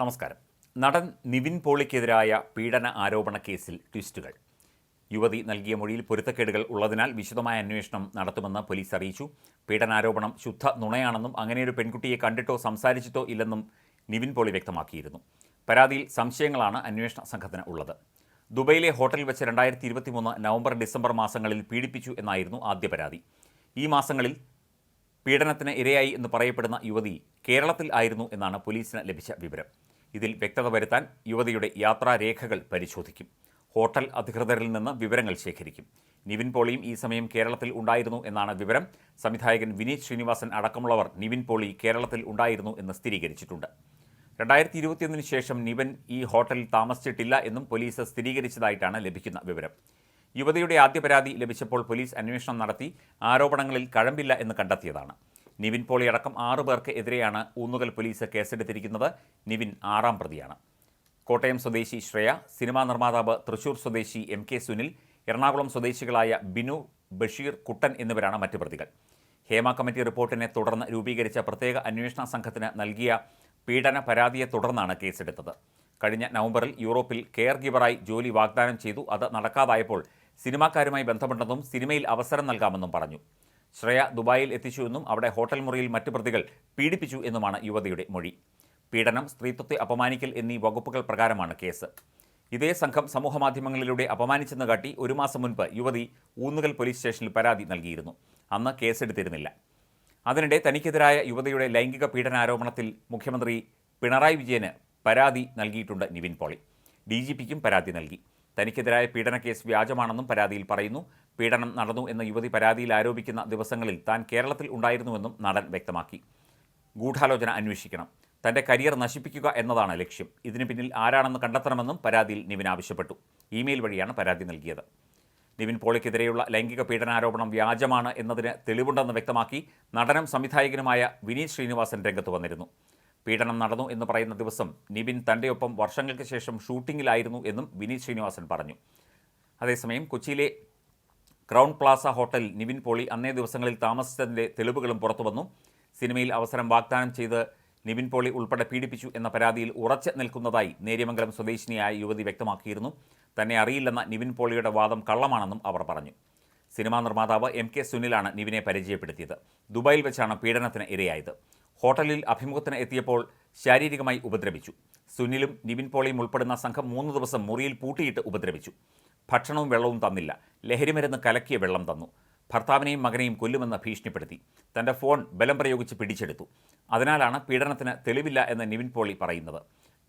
നമസ്കാരം. നടൻ നിവിൻ പോളിക്കെതിരായ പീഡന ആരോപണ കേസിൽ ട്വിസ്റ്റുകൾ. യുവതി നൽകിയ മൊഴിയിൽ പൊരുത്തക്കേടുകൾ ഉള്ളതിനാൽ വിശദമായ അന്വേഷണം നടത്തുമെന്ന് പോലീസ് അറിയിച്ചു. പീഡനാരോപണം ശുദ്ധ നുണയാണെന്നും അങ്ങനെയൊരു പെൺകുട്ടിയെ കണ്ടിട്ടോ സംസാരിച്ചിട്ടോ ഇല്ലെന്നും നിവിൻ പോളി വ്യക്തമാക്കിയിരുന്നു. പരാതിയിൽ സംശയങ്ങളാണ് അന്വേഷണ സംഘത്തിന് ഉള്ളത്. ദുബൈയിലെ ഹോട്ടലിൽ വെച്ച് രണ്ടായിരത്തി ഇരുപത്തിമൂന്ന് നവംബർ ഡിസംബർ മാസങ്ങളിൽ പീഡിപ്പിച്ചു എന്നായിരുന്നു ആദ്യ പരാതി. ഈ മാസങ്ങളിൽ പീഡനത്തിന് ഇരയായി എന്ന് പറയപ്പെടുന്ന യുവതി കേരളത്തിൽ ആയിരുന്നു എന്നാണ് പോലീസിന് ലഭിച്ച വിവരം. ഇതിൽ വ്യക്തത വരുത്താൻ യുവതിയുടെ യാത്രാരേഖകൾ പരിശോധിക്കും. ഹോട്ടൽ അധികൃതരിൽ നിന്ന് വിവരങ്ങൾ ശേഖരിക്കും. നിവിൻ പോളിയും ഈ സമയം കേരളത്തിൽ ഉണ്ടായിരുന്നു എന്നാണ് വിവരം. സംവിധായകൻ വിനീത് ശ്രീനിവാസൻ അടക്കമുള്ളവർ നിവിൻ പോളി കേരളത്തിൽ ഉണ്ടായിരുന്നു എന്ന് സ്ഥിരീകരിച്ചിട്ടുണ്ട്. രണ്ടായിരത്തി ഇരുപത്തിയൊന്നിന് ശേഷം നിവൻ ഈ ഹോട്ടലിൽ താമസിച്ചിട്ടില്ല എന്നും പോലീസ് സ്ഥിരീകരിച്ചതായിട്ടാണ് ലഭിക്കുന്ന വിവരം. യുവതിയുടെ ആദ്യ പരാതി ലഭിച്ചപ്പോൾ പോലീസ് അന്വേഷണം നടത്തി ആരോപണങ്ങളിൽ കഴമ്പില്ല എന്ന് കണ്ടെത്തിയതാണ്. നിവിൻ പോളി അടക്കം ആറു പേർക്ക് എതിരെയാണ് ഊന്നുകൽ പോലീസ് കേസെടുത്തിരിക്കുന്നത്. നിവിൻ ആറാം പ്രതിയാണ്. കോട്ടയം സ്വദേശി ശ്രേയ സിനിമാ നിർമ്മാതാവ് തൃശൂർ സ്വദേശി എം കെ സുനിൽ എറണാകുളം സ്വദേശികളായ ബിനു ബഷീർ കുട്ടൻ എന്നിവരാണ് മറ്റു പ്രതികൾ. ഹേമ കമ്മിറ്റി റിപ്പോർട്ടിനെ തുടർന്ന് രൂപീകരിച്ച പ്രത്യേക അന്വേഷണ സംഘത്തിന് നൽകിയ പീഡന പരാതിയെ തുടർന്നാണ് കേസെടുത്തത്. കഴിഞ്ഞ നവംബറിൽ യൂറോപ്പിൽ കെയർ ഗിവറായി ജോലി വാഗ്ദാനം ചെയ്തു. അത് നടക്കാതായപ്പോൾ സിനിമാക്കാരുമായി ബന്ധമുണ്ടെന്നും സിനിമയിൽ അവസരം നൽകാമെന്നും പറഞ്ഞു. ശ്രേയ ദുബായിൽ എത്തിച്ചുവെന്നും അവിടെ ഹോട്ടൽ മുറിയിൽ മറ്റു പ്രതികൾ പീഡിപ്പിച്ചു എന്നുമാണ് യുവതിയുടെ മൊഴി. പീഡനം സ്ത്രീത്വത്തെ അപമാനിക്കൽ എന്നീ വകുപ്പുകൾ പ്രകാരമാണ് കേസ്. ഇതേ സംഘം സമൂഹമാധ്യമങ്ങളിലൂടെ അപമാനിച്ചെന്ന് കാട്ടി ഒരു മാസം മുൻപ് യുവതി ഊന്നുകൽ പോലീസ് സ്റ്റേഷനിൽ പരാതി നൽകിയിരുന്നു. അന്ന് കേസെടുത്തിരുന്നില്ല. അതിനിടെ തനിക്കെതിരായ യുവതിയുടെ ലൈംഗിക പീഡനാരോപണത്തിൽ മുഖ്യമന്ത്രി പിണറായി വിജയന് പരാതി നൽകിയിട്ടുണ്ട് നിവിൻ പോളി. ഡി ജി പിക്കും പരാതി നൽകി. തനിക്കെതിരായ പീഡന കേസ് വ്യാജമാണെന്നും പരാതിയിൽ പറയുന്നു. പീഡനം നടന്നു എന്ന യുവതി പരാതിയിൽ ആരോപിക്കുന്ന ദിവസങ്ങളിൽ താൻ കേരളത്തിൽ ഉണ്ടായിരുന്നുവെന്നും നടൻ വ്യക്തമാക്കി. ഗൂഢാലോചന അന്വേഷിക്കണം. തന്റെ കരിയർ നശിപ്പിക്കുക എന്നതാണ് ലക്ഷ്യം. ഇതിന് പിന്നിൽ ആരാണെന്ന് കണ്ടെത്തണമെന്നും പരാതിയിൽ നിവിൻ ആവശ്യപ്പെട്ടു. ഇമെയിൽ വഴിയാണ് പരാതി നൽകിയത്. നിവിൻ പോളിക്കെതിരെയുള്ള ലൈംഗിക പീഡനാരോപണം വ്യാജമാണ് എന്നതിന് തെളിവുണ്ടെന്ന് വ്യക്തമാക്കി നടനും സംവിധായകനുമായ വിനീത് ശ്രീനിവാസൻ രംഗത്ത് വന്നിരുന്നു. പീഡനം നടന്നു എന്ന് പറയുന്ന ദിവസം നിവിൻ തന്റെയൊപ്പം വർഷങ്ങൾക്ക് ശേഷം ഷൂട്ടിങ്ങിലായിരുന്നു എന്നും വിനീത് ശ്രീനിവാസൻ പറഞ്ഞു. അതേസമയം കൊച്ചിയിലെ Crowne Plaza hotel Nivin Pauly അന്നേ ദിവസങ്ങളിൽ താമസിച്ചതിന്റെ തെളിവുകളും പുറത്തുവന്നു സിനിമയിൽ അവസരം വാഗ്ദാനം ചെയ്ത് നിവിൻ പോളി ഉൾപ്പെടെ പീഡിപ്പിച്ചു എന്ന പരാതിയിൽ ഉറച്ചു നിൽക്കുന്നതായി നേര്യമംഗലം സ്വദേശിനിയായ യുവതി വ്യക്തമാക്കിയിരുന്നു. തന്നെ അറിയില്ലെന്ന നിവിൻ പോളിയുടെ വാദം കള്ളമാണെന്നും അവർ പറഞ്ഞു. സിനിമാ നിർമ്മാതാവ് എം കെ സുനിലാണ് നിവിനെ പരിചയപ്പെടുത്തിയത്. ദുബായിൽ വെച്ചാണ് പീഡനത്തിന് ഇരയായത്. ഹോട്ടലിൽ അഭിമുഖത്തിന് എത്തിയപ്പോൾ ശാരീരികമായി ഉപദ്രവിച്ചു. സുനിലും നിവിൻ പോളിയും ഉൾപ്പെടുന്ന സംഘം മൂന്ന് ദിവസം മുറിയിൽ പൂട്ടിയിട്ട് ഉപദ്രവിച്ചു. ഭക്ഷണവും വെള്ളവും തന്നില്ല. ലഹരിമരുന്ന് കലക്കിയ വെള്ളം തന്നു. ഭർത്താവിനെയും മകനെയും കൊല്ലുമെന്ന് ഭീഷണിപ്പെടുത്തി. തന്റെ ഫോൺ ബലം പ്രയോഗിച്ച് പിടിച്ചെടുത്തു. അതിനാലാണ് പീഡനത്തിന് തെളിവില്ല എന്ന് നിവിൻ പോളി പറയുന്നത്.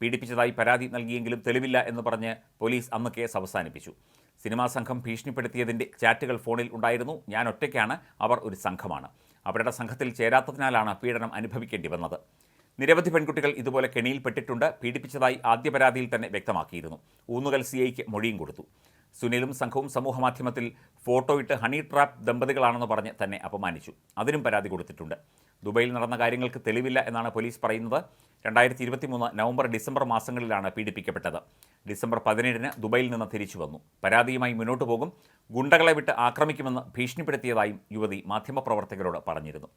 പീഡിപ്പിച്ചതായി പരാതി നൽകിയെങ്കിലും തെളിവില്ല എന്ന് പറഞ്ഞ് പോലീസ് അന്ന് കേസ് അവസാനിപ്പിച്ചു. സിനിമാ സംഘം ഭീഷണിപ്പെടുത്തിയതിന്റെ ചാറ്റുകൾ ഫോണിൽ ഉണ്ടായിരുന്നു. ഞാൻ ഒറ്റയ്ക്കാണ്. അവർ ഒരു സംഘമാണ്. അവരുടെ സംഘത്തിൽ ചേരാത്തതിനാലാണ് പീഡനം അനുഭവിക്കേണ്ടി വന്നത്. നിരവധി പെൺകുട്ടികൾ ഇതുപോലെ കെണിയിൽപ്പെട്ടിട്ടുണ്ട് പീഡിപ്പിച്ചതായി ആദ്യ പരാതിയിൽ തന്നെ വ്യക്തമാക്കിയിരുന്നു. ഊന്നുകൽ സി ഐക്ക് മൊഴിയും കൊടുത്തു. സുനിലും സംഘവും സമൂഹമാധ്യമത്തിൽ ഫോട്ടോയിട്ട് ഹണി ട്രാപ്പ് ദമ്പതികളാണെന്ന് പറഞ്ഞ് തന്നെ അപമാനിച്ചു. അതിനും പരാതി കൊടുത്തിട്ടുണ്ട്. ദുബൈയിൽ നടന്ന കാര്യങ്ങൾക്ക് തെളിവില്ല എന്നാണ് പോലീസ് പറയുന്നത്. രണ്ടായിരത്തി ഇരുപത്തി മൂന്ന് നവംബർ ഡിസംബർ മാസങ്ങളിലാണ് പീഡിപ്പിക്കപ്പെട്ടത്. ഡിസംബർ പതിനേഴിന് ദുബൈയിൽ നിന്ന് തിരിച്ചു വന്നു. പരാതിയുമായി മുന്നോട്ടു പോകും. ഗുണ്ടകളെ വിട്ട് ആക്രമിക്കുമെന്ന് ഭീഷണിപ്പെടുത്തിയതായും യുവതി മാധ്യമപ്രവർത്തകരോട് പറഞ്ഞിരുന്നു.